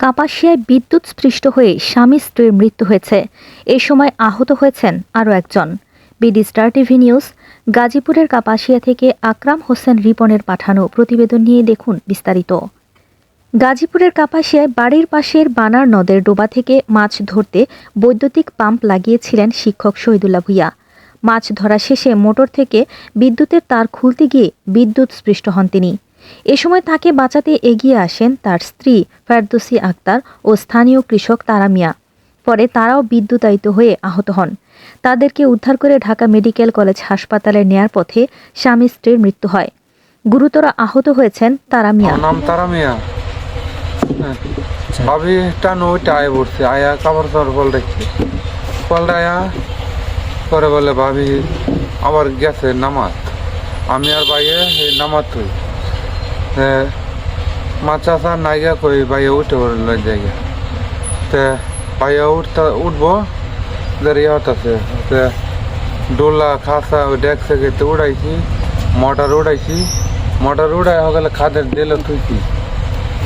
কাপাসিয়ায় বিদ্যুৎ স্পৃষ্ট হয়ে স্বামী স্ত্রীর মৃত্যু হয়েছে। এ সময় আহত হয়েছেন আরও একজন। বিডি স্টার টিভি নিউজ, গাজীপুরের কাপাসিয়া থেকে আকরাম হোসেন রিপনের পাঠানো প্রতিবেদন নিয়ে দেখুন বিস্তারিত। গাজীপুরের কাপাসিয়ায় বাড়ির পাশের বানার নদের ডোবা থেকে মাছ ধরতে বৈদ্যুতিক পাম্প লাগিয়েছিলেন শিক্ষক শহীদুল্লাহ ভুইয়া। মাছ ধরা শেষে মোটর থেকে বিদ্যুতের তার খুলতে গিয়ে বিদ্যুৎ স্পৃষ্ট হন তিনি। এ সময় তাকে বাঁচাতে এগিয়ে আসেন তার স্ত্রী ফেরদৌসি আক্তার ও স্থানীয় কৃষক তারা মিয়া। পরে তারাও বিদ্যুতায়িত হয়ে আহত হন। তাদেরকে উদ্ধার করে ঢাকা মেডিকেল কলেজ হাসপাতালে নেয়ার পথে স্বামী স্ত্রীর মৃত্যু হয়। গুরুতর আহত হয়েছেন তারা মিয়া। নাম তারা মিয়া। হ্যাঁ। ভাবি টানো ওইটা আয় পড়ছে। আয়া কাপড় চাপড় বল দেখছি। বলটা আয়া পরে বলে, ভাবি আবার গেছে নামাত আমি আর বাইয়ে এই নামাত হই মাছ আসা নাইগা কই বাইয়ে উঠে পড়ল জায়গা তে বাইয়ে উঠতে, উঠবো দাঁড়িয়ে হতাছে তে ডোলা, খাসা ওই ডেক থেকে উড়াইছি, মোটর উড়াইছি। মোটর উড়াই হয়ে গেলে খাদের দিলে থুইছি।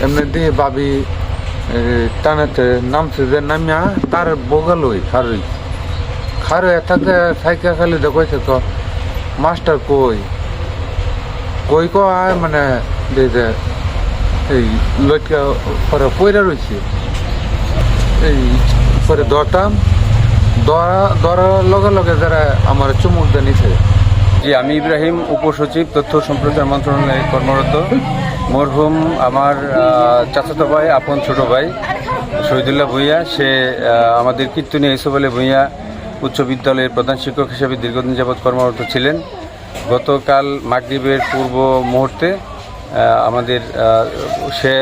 এমনি দিয়ে বাবি টানেতে নামছে যে, নামিয়া তার বগল ওই খারুই খারু থাকে সাইকেল খালি দেখছে তো মাস্টার কই? কই কো আয় মানে এই লটকা পরে পয়রা রয়েছে এই পরে দরটাম দরা দরার লগে লগে যারা আমার চুমুক দিয়ে নিছে। জি, আমি ইব্রাহিম, উপসচিব, তথ্য সম্প্রচার মন্ত্রণালয়ে কর্মরত। মরহুম আমার চাচাতো ভাই, আপন ছোট ভাই, শহীদুল্লাহ ভূঁইয়া। সে আমাদের কীর্তনী ইসুফ আলী ভূঁইয়া। উচ্চ বিদ্যালয়ের প্রধান শিক্ষক হিসেবে দীর্ঘদিন যাবৎ কর্মরত ছিলেন। গতকাল মাগরিবের পূর্ব মুহূর্তে আমাদের সে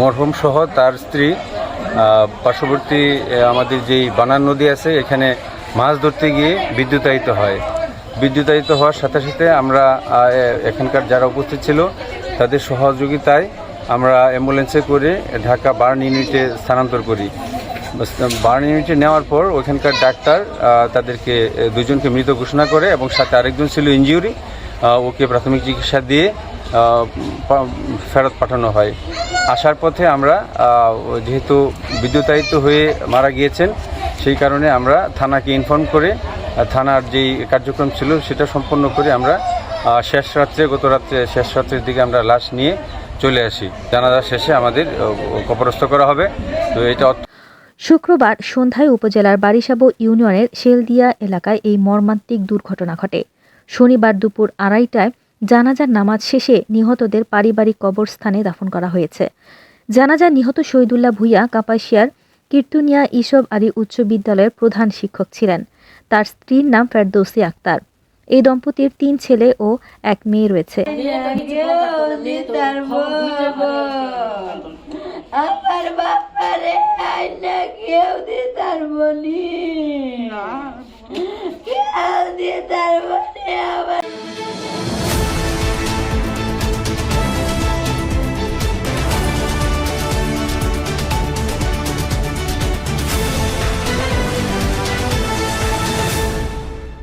মরহুম সহ তার স্ত্রী পার্শ্ববর্তী আমাদের যেই বানান নদী আছে, এখানে মাছ ধরতে গিয়ে বিদ্যুতায়িত হয়। বিদ্যুতায়িত হওয়ার সাথে সাথে আমরা এখানকার যারা উপস্থিত ছিল, তাদের সহযোগিতায় আমরা অ্যাম্বুলেন্সে করে ঢাকা বার্ন ইউনিটে স্থানান্তর করি। বার্ন ইউনিটে নেওয়ার পর ওখানকার ডাক্তার তাদেরকে দুজনকে মৃত ঘোষণা করে এবং সাথে আরেকজন ছিল ইনজিউরি ওকে প্রাথমিক চিকিৎসা দিয়ে ফেরত পাঠানো হয়। আসার পথে আমরা যেহেতু বিদ্যুতায়িত হয়ে মারা গিয়েছেন সেই কারণে আমরা থানাকে ইনফর্ম করে থানার যেই কার্যক্রম ছিল সেটা সম্পন্ন করে আমরা শেষ রাত্রে গত রাত্রে শেষ রাত্রের দিকে আমরা লাশ নিয়ে চলে আসি। জানাজা শেষে আমাদের আহ, কবরস্থ করা হবে। তো এটা শুক্রবার সন্ধ্যায় উপজেলার বারিসাবো ইউনিয়নের শেলদিয়া এলাকায় এই মর্মান্তিক দুর্ঘটনা ঘটে। শনিবার দুপুর আড়াইটায় জানাজার নামাজ শেষে নিহতদের পারিবারিক কবরস্থানে দাফন করা হয়েছে। জানাজার নিহত শহীদুল্লাহ ভুইয়া কাপাসিয়ার কীর্তুনিয়া ইসব আলী উচ্চ বিদ্যালয়ের প্রধান শিক্ষক ছিলেন। তার স্ত্রীর নাম ফেরদৌসি আক্তার। এই দম্পতির তিন ছেলে ও এক মেয়ে রয়েছে। আমার বাপারে আইনা কেউ দিতার বলি। কেউ দিতার বলি